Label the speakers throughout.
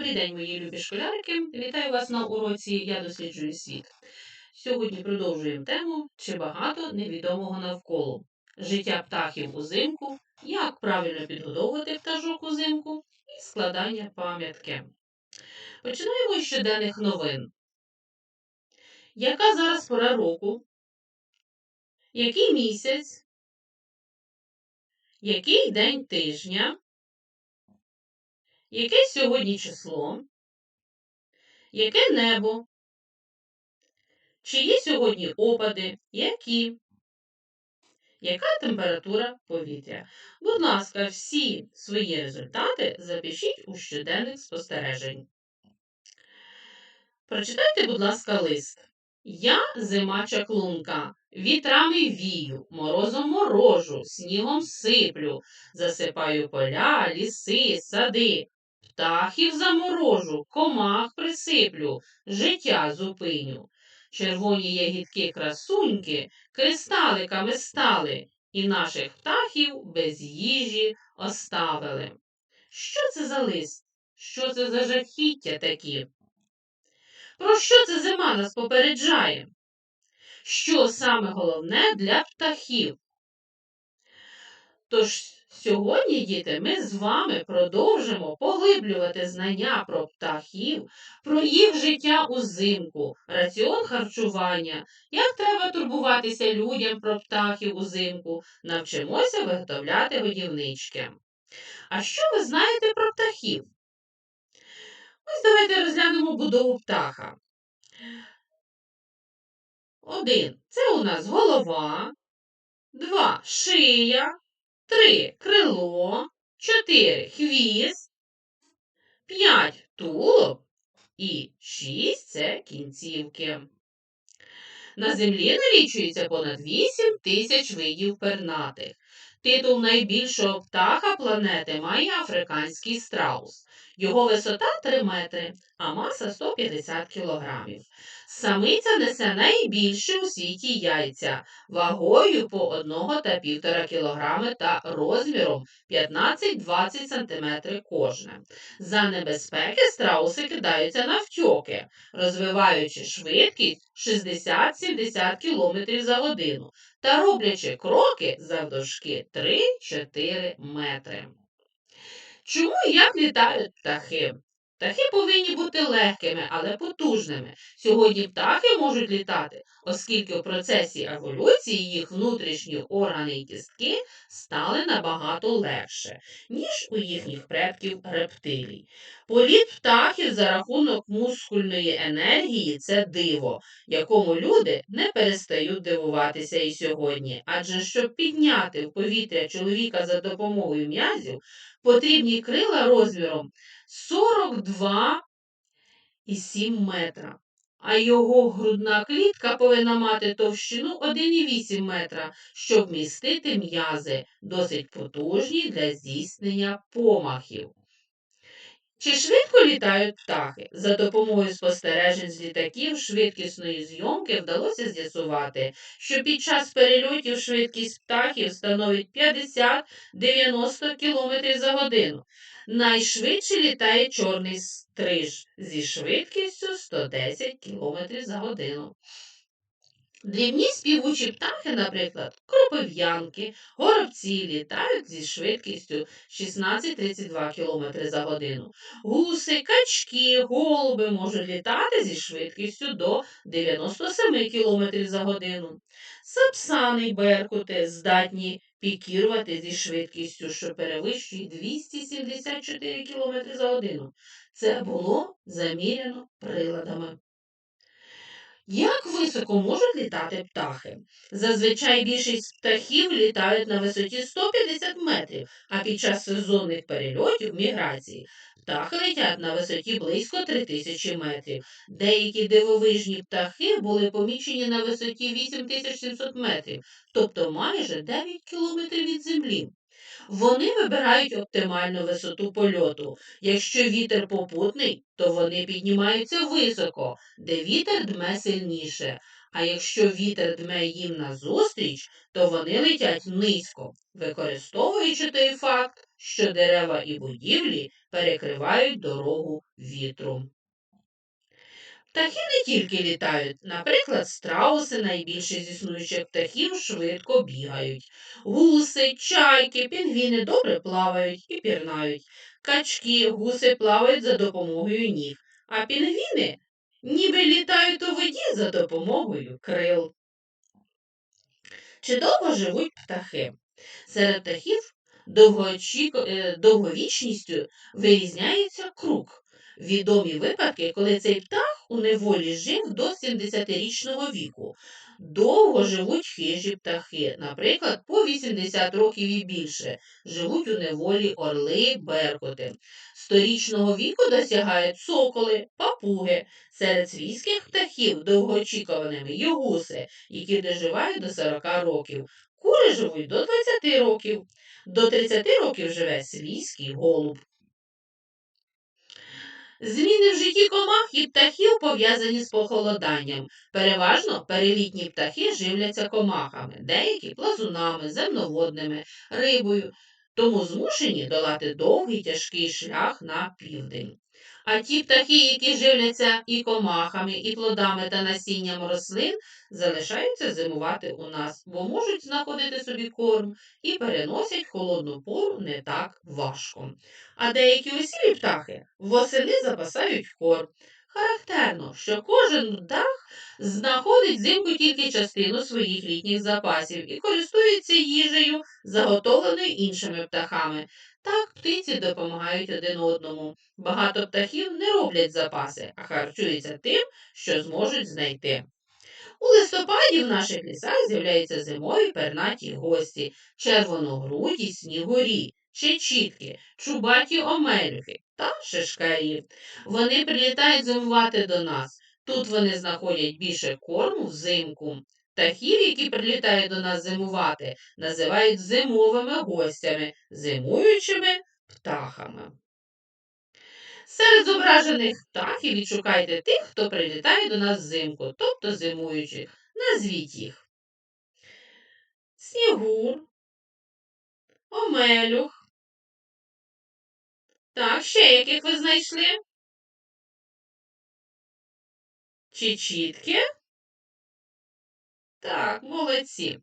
Speaker 1: Добрий день, мої любі школярики! Вітаю вас на уроці Я досліджую світ. Сьогодні продовжуємо тему чи багато невідомого навколо життя птахів узимку, як правильно підгодовувати пташок узимку і складання пам'ятки. Починаємо з щоденних новин. Яка зараз пора року? Який місяць? Який день тижня? Яке сьогодні число? Яке небо? Чи є сьогодні опади? Які? Яка температура повітря? Будь ласка, всі свої результати запишіть у щоденних спостережень. Прочитайте, будь ласка, лист. Я зима чаклунка, вітрами вію, морозом морожу, снігом сиплю, засипаю поля, ліси, сади, птахів заморожу, комах присиплю, життя зупиню. Червоні ягідки красуньки кристаликами стали, і наших птахів без їжі оставили. Що це за лист? Що це за жахіття такі? Про що це зима нас попереджає? Що саме головне для птахів? Тож Сьогодні, діти, ми з вами продовжимо поглиблювати знання про птахів, про їх життя узимку, раціон харчування, як треба турбуватися людям про птахів узимку, навчимося виготовляти годівнички. А що ви знаєте про птахів? Ось давайте розглянемо будову птаха. Один це у нас голова, два шия. Три крило, чотири хвіст, п'ять тулуб і шість це кінцівки. На землі налічується понад 8 тисяч видів пернатих. Титул найбільшого птаха планети має африканський страус. Його висота 3 метри, а маса 150 кілограмів. Самиця несе найбільші у світі яйця, вагою по 1 та 1,5 кг та розміром 15-20 см кожне. За небезпеки страуси кидаються навтьоки, розвиваючи швидкість 60-70 км за годину та роблячи кроки завдовжки 3-4 метри. Чому і як літають птахи? Птахи повинні бути легкими, але потужними. Сьогодні птахи можуть літати, оскільки в процесі еволюції їх внутрішні органи і кістки стали набагато легше, ніж у їхніх предків рептилій. Політ птахів за рахунок мускульної енергії це диво, якому люди не перестають дивуватися і сьогодні. Адже щоб підняти в повітря чоловіка за допомогою м'язів, потрібні крила розміром 42,7 метра. А його грудна клітка повинна мати товщину 1,8 метра, щоб містити м'язи, досить потужні для здійснення помахів. Чи швидко літають птахи? За допомогою спостережень з літаків швидкісної зйомки вдалося з'ясувати, що під час перельотів швидкість птахів становить 50-90 км за годину. Найшвидше літає чорний стриж зі швидкістю 110 км за годину. Дрібні співучі птахи, наприклад, кропив'янки, горобці літають зі швидкістю 16-32 км за годину. Гуси, качки, голуби можуть літати зі швидкістю до 97 км за годину. Сапсани й беркути здатні пікірувати зі швидкістю, що перевищує 274 км за годину. Це було заміряно приладами. Як високо можуть літати птахи? Зазвичай більшість птахів літають на висоті 150 метрів, а під час сезонних перельотів міграції птахи летять на висоті близько 3000 метрів. Деякі дивовижні птахи були помічені на висоті 8700 метрів, тобто майже 9 кілометрів від землі. Вони вибирають оптимальну висоту польоту. Якщо вітер попутний, то вони піднімаються високо, де вітер дме сильніше. А якщо вітер дме їм назустріч, то вони летять низько, використовуючи той факт, що дерева і будівлі перекривають дорогу вітру. Птахи не тільки літають, наприклад, страуси найбільше з існуючих птахів швидко бігають. Гуси, чайки, пінгвіни добре плавають і пірнають. Качки, гуси плавають за допомогою ніг, а пінгвіни ніби літають у воді за допомогою крил. Чи довго живуть птахи? Серед птахів е, довговічністю вирізняється круг. Відомі випадки, коли цей птах у неволі жив до 70-річного віку. Довго живуть хижі птахи, наприклад, по 80 років і більше. Живуть у неволі орли, беркоти. Сторічного віку досягають соколи, папуги. Серед свійських птахів довгоочікуваними є які доживають до 40 років. Кури живуть до 20 років. До 30 років живе свійський голуб. Зміни в житті комах і птахів пов'язані з похолоданням. Переважно перелітні птахи живляться комахами, деякі плазунами, земноводними, рибою, тому змушені долати довгий тяжкий шлях на південь. А ті птахи, які живляться і комахами, і плодами та насінням рослин, залишаються зимувати у нас, бо можуть знаходити собі корм і переносять холодну пору не так важко. А деякі усілі птахи восени запасають корм. Характерно, що кожен птах знаходить зимку тільки частину своїх літніх запасів і користується їжею, заготовленою іншими птахами. Так птиці допомагають один одному. Багато птахів не роблять запаси, а харчуються тим, що зможуть знайти. У листопаді в наших лісах з'являються зимові пернаті гості, червоногруді снігурі, чечітки, чубаті омелюхи та шишкарі. Вони прилітають зимувати до нас. Тут вони знаходять більше корму взимку. Птахів, які прилітають до нас зимувати, називають зимовими гостями, зимуючими птахами. Серед зображених птахів відшукайте тих, хто прилітає до нас взимку, тобто зимуючих. Назвіть їх. Снігур, омелюх. Так, ще яких ви знайшли? Чечітки. Так, молодці.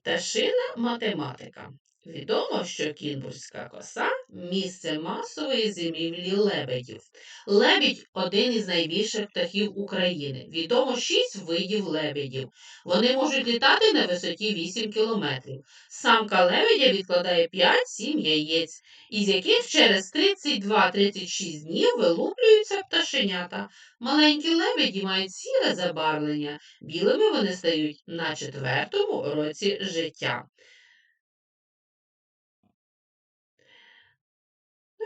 Speaker 1: Пташина математика. Відомо, що Кінбурзька коса місце масової зимівлі лебедів. Лебідь один із найбільших птахів України. Відомо шість видів лебедів. Вони можуть літати на висоті 8 кілометрів. Самка лебедя відкладає 5-7 яєць, із яких через 32-36 днів вилуплюються пташенята. Маленькі лебеді мають сіре забарвлення, білими вони стають на четвертому році життя.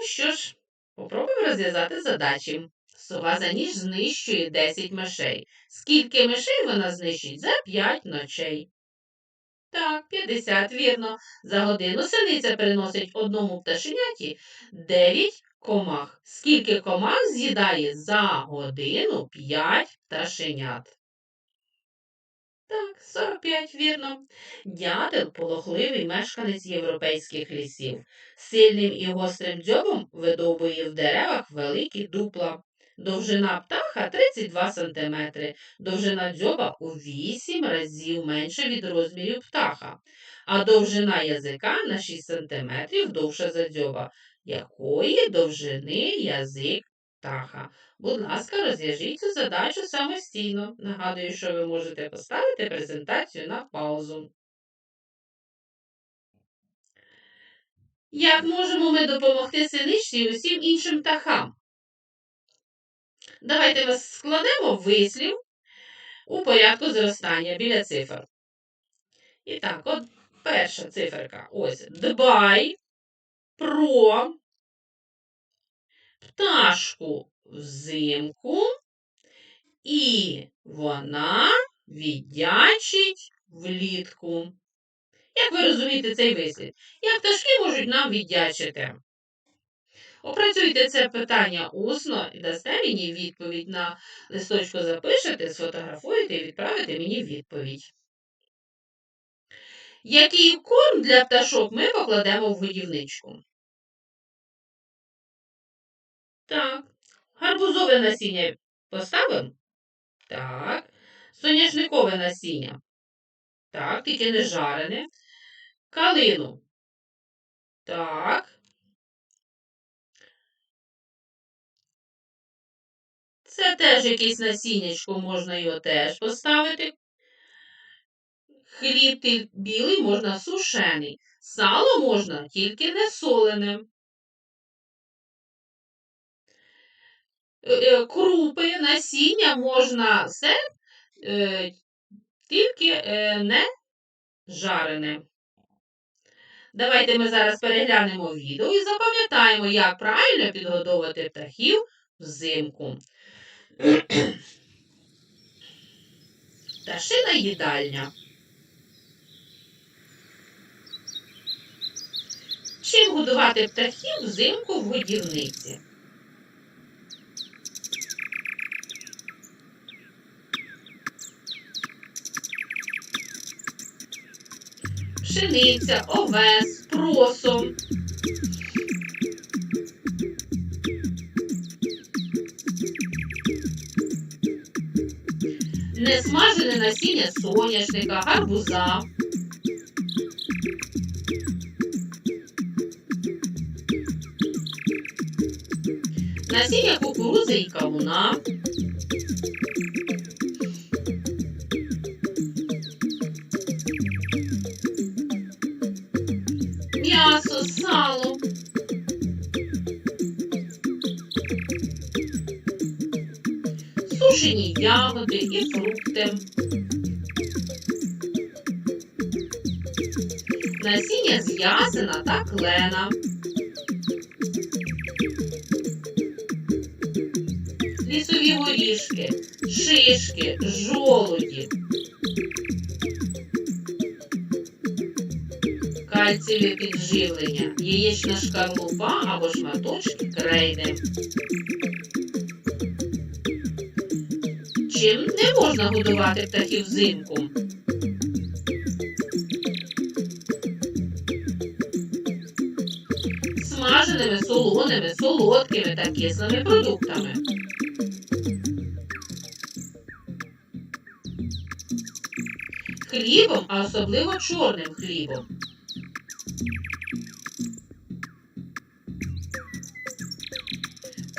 Speaker 1: Ну що ж, попробуємо розв'язати задачі. Сова за ніж знищує 10 мишей. Скільки мишей вона знищить за 5 ночей? Так, 50, вірно. За годину синиця приносить одному пташеняті 9 комах. Скільки комах з'їдає за годину 5 пташенят? Так, 45, вірно. Дятел полохливий мешканець європейських лісів. Сильним і гострим дзьобом видовбує в деревах великі дупла. Довжина птаха 32 см, довжина дзьоба у 8 разів менше від розмірів птаха, а довжина язика на 6 см довша за дзьоба. Якої довжини язик птаха? Будь ласка, розв'яжіть цю задачу самостійно. Нагадую, що ви можете поставити презентацію на паузу. Як можемо ми допомогти синичці і усім іншим птахам? Давайте ми складемо вислів у порядку зростання біля цифр. І так, от перша циферка. Ось дбай про пташку взимку, і вона віддячить влітку. Як ви розумієте цей вислід? Як пташки можуть нам віддячити? Опрацюйте це питання усно і дасте мені відповідь на листочку запишете, сфотографуєте і відправите мені відповідь. Який корм для пташок ми покладемо в годівничку? Так. Гарбузове насіння поставимо? Так. Соняшникове насіння. Так, тільки не жарене. Калину. Так. Це теж якесь насіннячко, можна його теж поставити. Хліб білий можна сушений. Сало можна тільки не солене. Крупи, насіння можна все, е, тільки е, не жарене. Давайте ми зараз переглянемо відео і запам'ятаємо, як правильно підгодовувати птахів взимку. Пташина їдальня. Чим годувати птахів взимку в годівниці? Пшениця, овес, просо. Несмажене насіння соняшника, гарбуза. Насіння кукурудзи і кавуна. Сало. Сушені ягоди і фрукти. Насіння з ясена та клена. Лісові горішки, шишки, жолуді. Кальцієве підживлення, яєчна шкарлупа або шматочки крейди. Чим не можна годувати птахів взимку? Смаженими, солоними, солодкими та кислими продуктами. Хлібом, а особливо чорним хлібом.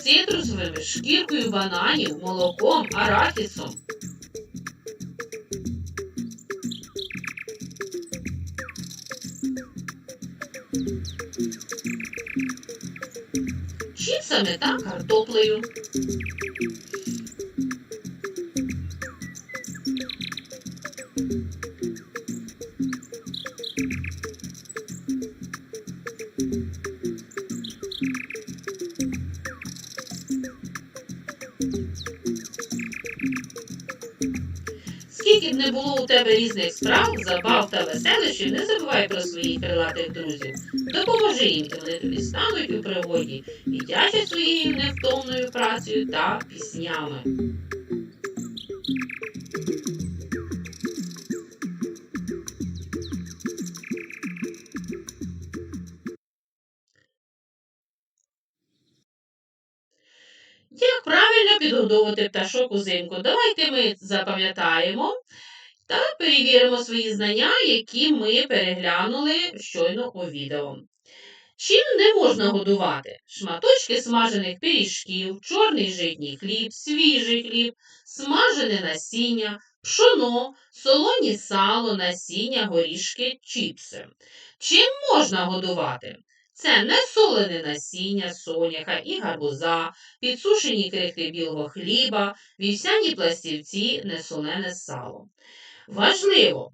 Speaker 1: Цитрусовими, шкіркою бананів, молоком, арахісом. Чіпсами та картоплею. У тебе різних справ, забав та веселищів, не забувай про своїх крилатих друзів. Допоможи їм, вони тобі стануть у пригоді, дячать своєю невтомною працею та піснями. Як правильно підгодовувати пташок узимку? Давайте ми запам'ятаємо та перевіримо свої знання, які ми переглянули щойно у відео. Чим не можна годувати? Шматочки смажених пиріжків, чорний житній хліб, свіжий хліб, смажене насіння, пшоно, солоні сало, насіння, горішки, чіпси. Чим можна годувати? Це несолене насіння, соняха і гарбуза, підсушені крихти білого хліба, вівсяні пластівці, несолене сало. Важливо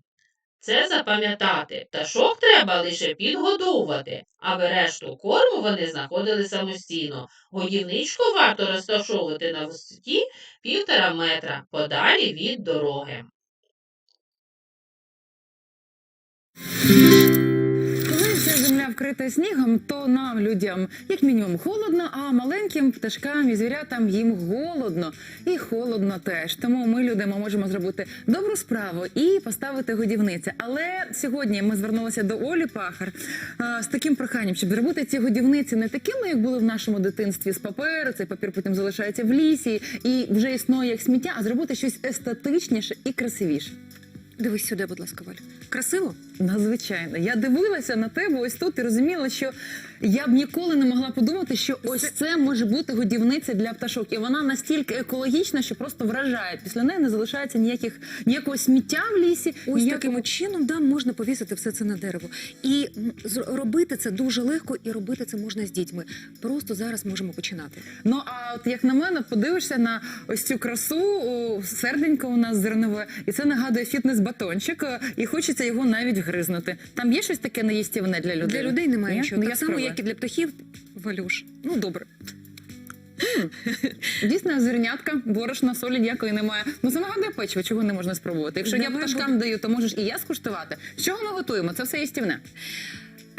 Speaker 1: це запам'ятати. Пташок треба лише підгодовувати, аби решту корму вони знаходили самостійно. Годівничку варто розташовувати на висоті півтора метра подалі від дороги.
Speaker 2: Вкрите снігом, то нам, людям, як мінімум, холодно, а маленьким пташкам і звірятам їм голодно і холодно теж. Тому ми, люди, ми можемо зробити добру справу і поставити годівниці. Але сьогодні ми звернулися до Олі Пахар а, з таким проханням, щоб зробити ці годівниці не такими, як були в нашому дитинстві з паперу. Цей папір потім залишається в лісі і вже існує як сміття, а зробити щось естетичніше і красивіше.
Speaker 3: Дивись сюди, будь ласка, Валь. Красиво?
Speaker 2: Надзвичайно. Я дивилася на тебе ось тут і розуміла, що я б ніколи не могла подумати, що ось це може бути годівниця для пташок. І вона настільки екологічна, що просто вражає. Після неї не залишається ніяких ніякого сміття в лісі.
Speaker 3: Ось
Speaker 2: ніякого...
Speaker 3: таким чином да, можна повісити все це на дерево. І робити це дуже легко, і робити це можна з дітьми. Просто зараз можемо починати.
Speaker 2: Ну а от як на мене, подивишся на ось цю красу, серденько у нас зернове, і це нагадує фітнес-батончик, е, і хочеться його навіть гризнути. Там є щось таке неїстівне для людей?
Speaker 3: Для людей немає
Speaker 2: Ні?
Speaker 3: нічого.
Speaker 2: Ну, я
Speaker 3: так само, і для птахів, Валюш. Ну добре.
Speaker 2: Дійсно, зернятка, борошна, солі ніякої немає. Ну це нагадує печиво, чого не можна спробувати. Якщо я
Speaker 3: Давай
Speaker 2: пташкам даю, то можеш і я скуштувати. З чого ми готуємо? Це все їстівне.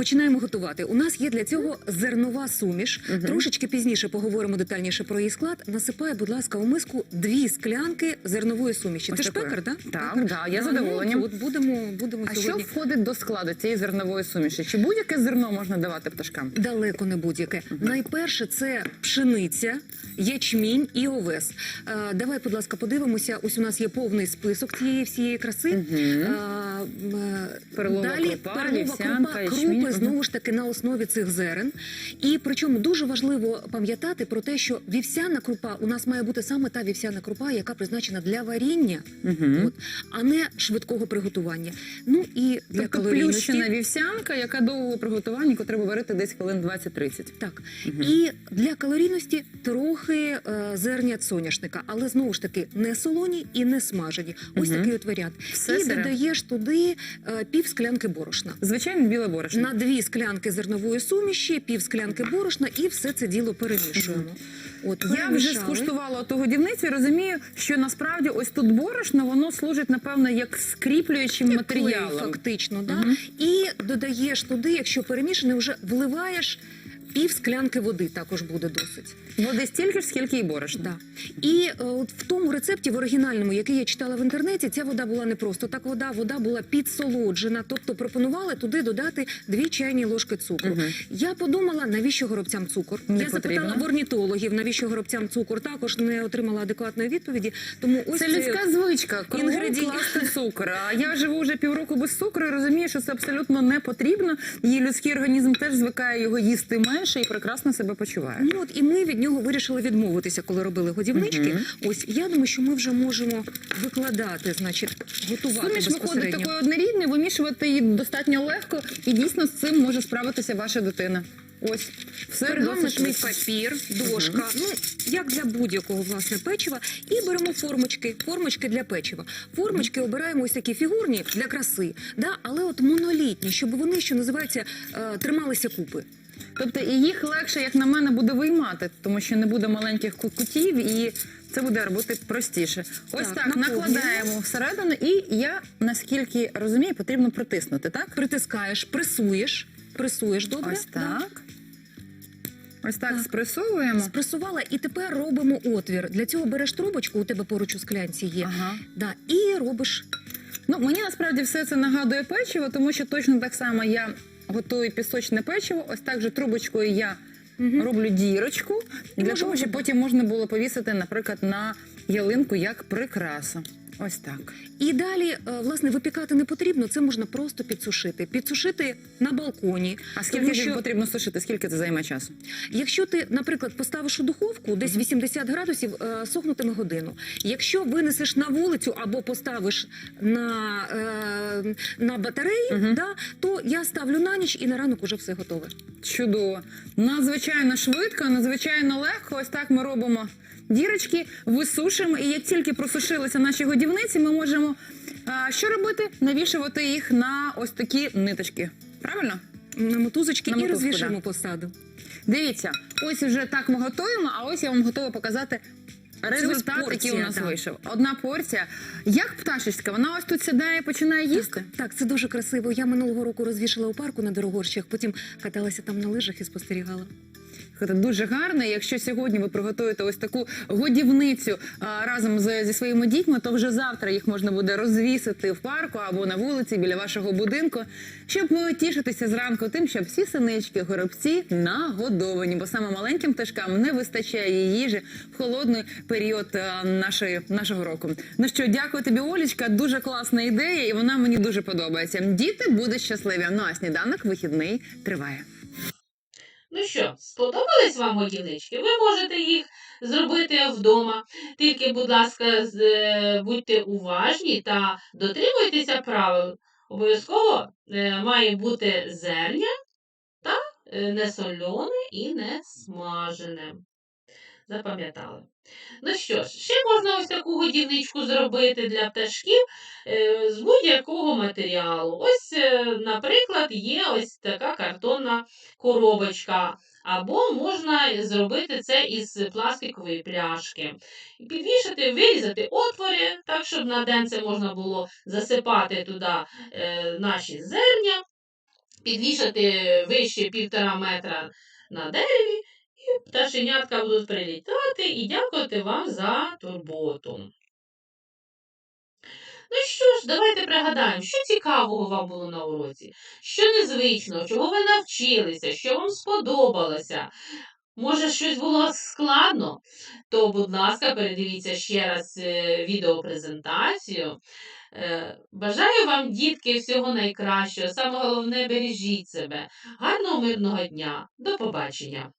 Speaker 3: Починаємо готувати. У нас є для цього зернова суміш.
Speaker 2: Мгм.
Speaker 3: Трошечки пізніше поговоримо детальніше про її склад. Насипай, будь ласка, у миску дві склянки зернової суміші.
Speaker 2: Ось
Speaker 3: Це ж
Speaker 2: такої.
Speaker 3: пекар, так?
Speaker 2: Так, да, я з задоволенням.
Speaker 3: От будемо, будемо
Speaker 2: А що входить до складу цієї зернової суміші? Чи будь-яке зерно можна давати пташкам?
Speaker 3: Далеко не будь-яке. Найперше це пшениця, ячмінь і овес. Е, давай, будь ласка, подивимося. Ось у нас є повний список цієї всієї краси.
Speaker 2: Мгм.
Speaker 3: Е, м, е, Далі
Speaker 2: крупа, вівсянка,
Speaker 3: крупа, крупи Знову ж таки на основі цих зерен. І причому дуже важливо пам'ятати про те, що вівсяна крупа у нас має бути саме та вівсяна крупа, яка призначена для варіння, от, а не швидкого приготування. Ну і для
Speaker 2: Тобто
Speaker 3: калорійності.
Speaker 2: плющена вівсянка, яка довго приготування, яку треба варити десь хвилин 20-30.
Speaker 3: Так, і для калорійності трохи е, зернят соняшника, але знову ж таки не солоні і не смажені. Ось
Speaker 2: Мгм.
Speaker 3: такий от варіант.
Speaker 2: Все
Speaker 3: і
Speaker 2: сире.
Speaker 3: додаєш туди е, пів склянки борошна.
Speaker 2: Звичайно, біле борошно.
Speaker 3: На дві склянки зернової суміші, пів склянки борошна, і все це діло перемішуємо. От
Speaker 2: Я вже скуштувала ту годівницю і розумію, що насправді ось тут борошно воно служить, напевно, як скріплюючим матеріалом.
Speaker 3: фактично, да?
Speaker 2: угу.
Speaker 3: і додаєш туди, якщо перемішане, вже вливаєш пів склянки води, також буде досить.
Speaker 2: Води стільки ж, скільки і борошна.
Speaker 3: Да. І е, от в тому рецепті, в оригінальному, який я читала в інтернеті, ця вода була не просто так вода, вода була підсолоджена. Тобто пропонували туди додати дві чайні ложки цукру.
Speaker 2: Мгм.
Speaker 3: Я подумала, навіщо горобцям цукор?
Speaker 2: Не
Speaker 3: я запитала в орнітологів, навіщо горобцям цукор. Також не отримала адекватної відповіді. Тому ось
Speaker 2: Це людська звичка.
Speaker 3: Інгредієнт.
Speaker 2: класти цукор. А я живу вже півроку без цукру і розумію, що це абсолютно не потрібно. І людський організм теж звикає його їсти менше і прекрасно себе почуває.
Speaker 3: Ну от і ми від нього вирішили відмовитися, коли робили годівнички.
Speaker 2: Мгм.
Speaker 3: Ось я думаю, що ми вже можемо викладати, значить, готувати
Speaker 2: Суміш виходить такою однорідною, вимішувати її достатньо легко, і дійсно з цим може справитися ваша дитина. Ось все досить
Speaker 3: папір, дошка, ну як для будь-якого власне печива, і беремо формочки, формочки для печива. Формочки обираємо ось такі фігурні для краси, да, але от монолітні, щоб вони, що називається, е, трималися купи.
Speaker 2: Тобто і їх легше, як на мене, буде виймати, тому що не буде маленьких кутів і. Це буде робити простіше. Ось
Speaker 3: Так,
Speaker 2: так, накладаємо всередину, і я наскільки розумію, потрібно притиснути, так?
Speaker 3: Притискаєш, пресуєш, пресуєш добре.
Speaker 2: Ось так. Ось так,
Speaker 3: Так.
Speaker 2: спресовуємо.
Speaker 3: Спресувала, і тепер робимо отвір. Для цього береш трубочку, у тебе поруч у склянці є.
Speaker 2: Ага.
Speaker 3: Да, і робиш
Speaker 2: Ну, мені насправді все це нагадує печиво, тому що точно так само я готую пісочне печиво. Ось так же трубочкою я роблю дірочку для того, щоб потім можна було повісити, наприклад, на ялинку як прикрасу. Ось так.
Speaker 3: І далі, е, власне, випікати не потрібно, це можна просто підсушити. Підсушити на балконі.
Speaker 2: А скільки
Speaker 3: Тому що-
Speaker 2: потрібно сушити? Скільки це займе часу?
Speaker 3: Якщо ти, наприклад, поставиш у духовку десь 80 градусів, е, сохнутиме годину. Якщо винесеш на вулицю або поставиш на, е, на батареї,
Speaker 2: Мгм.
Speaker 3: да, то я ставлю на ніч і на ранок уже все готове.
Speaker 2: Чудово. Надзвичайно швидко, надзвичайно легко. Ось так ми робимо дірочки, висушуємо. І як тільки просушилися наші годівниці, ми можемо а, що робити? Навішувати їх на ось такі ниточки. Правильно?
Speaker 3: На мотузочки
Speaker 2: На
Speaker 3: і
Speaker 2: мотузку,
Speaker 3: розвішуємо
Speaker 2: да.
Speaker 3: посаду.
Speaker 2: Дивіться, ось вже так ми готуємо, а ось я вам готова показати Результат, який у
Speaker 3: порція,
Speaker 2: нас
Speaker 3: да.
Speaker 2: вийшов. Одна порція. Як пташечка, вона ось тут сідає і починає їсти.
Speaker 3: Так, це дуже красиво. Я минулого року розвішала у парку на дорогорщах, потім каталася там на лижах і спостерігала.
Speaker 2: Дуже гарно. Якщо сьогодні ви приготуєте ось таку годівницю разом зі своїми дітьми, то вже завтра їх можна буде розвісити в парку або на вулиці біля вашого будинку, щоб тішитися зранку тим, що всі синички, горобці нагодовані, бо саме маленьким пташкам не вистачає їжі в холодний період нашої, нашого року. Ну що, дякую тобі, Олічка. Дуже класна ідея, і вона мені дуже подобається. Діти будуть щасливі. Ну а сніданок вихідний триває.
Speaker 1: Ну що, сподобались вам годівнички? Ви можете їх зробити вдома. Тільки, будь ласка, е, будьте уважні та дотримуйтеся правил. Обов'язково е, має бути зерня та е, не солене і не смажене. Запам'ятали. Ну що ж, ще можна ось таку годівничку зробити для пташків е, з будь-якого матеріалу. Ось, е, наприклад, є ось така картонна коробочка. Або можна зробити це із пластикової пляшки. Підвішати, вирізати отвори, так, щоб на денце можна було засипати туди е, наші зерня, підвішати вище півтора метра на дереві, і пташенятка будуть прилітати і дякувати вам за турботу. Ну що ж, давайте пригадаємо, що цікавого вам було на уроці, що незвичного, чого ви навчилися, що вам сподобалося. Може, щось було складно, то, будь ласка, передивіться ще раз е, відеопрезентацію. Е, Бажаю вам, дітки, всього найкращого. Саме головне, бережіть себе. Гарного мирного дня. До побачення!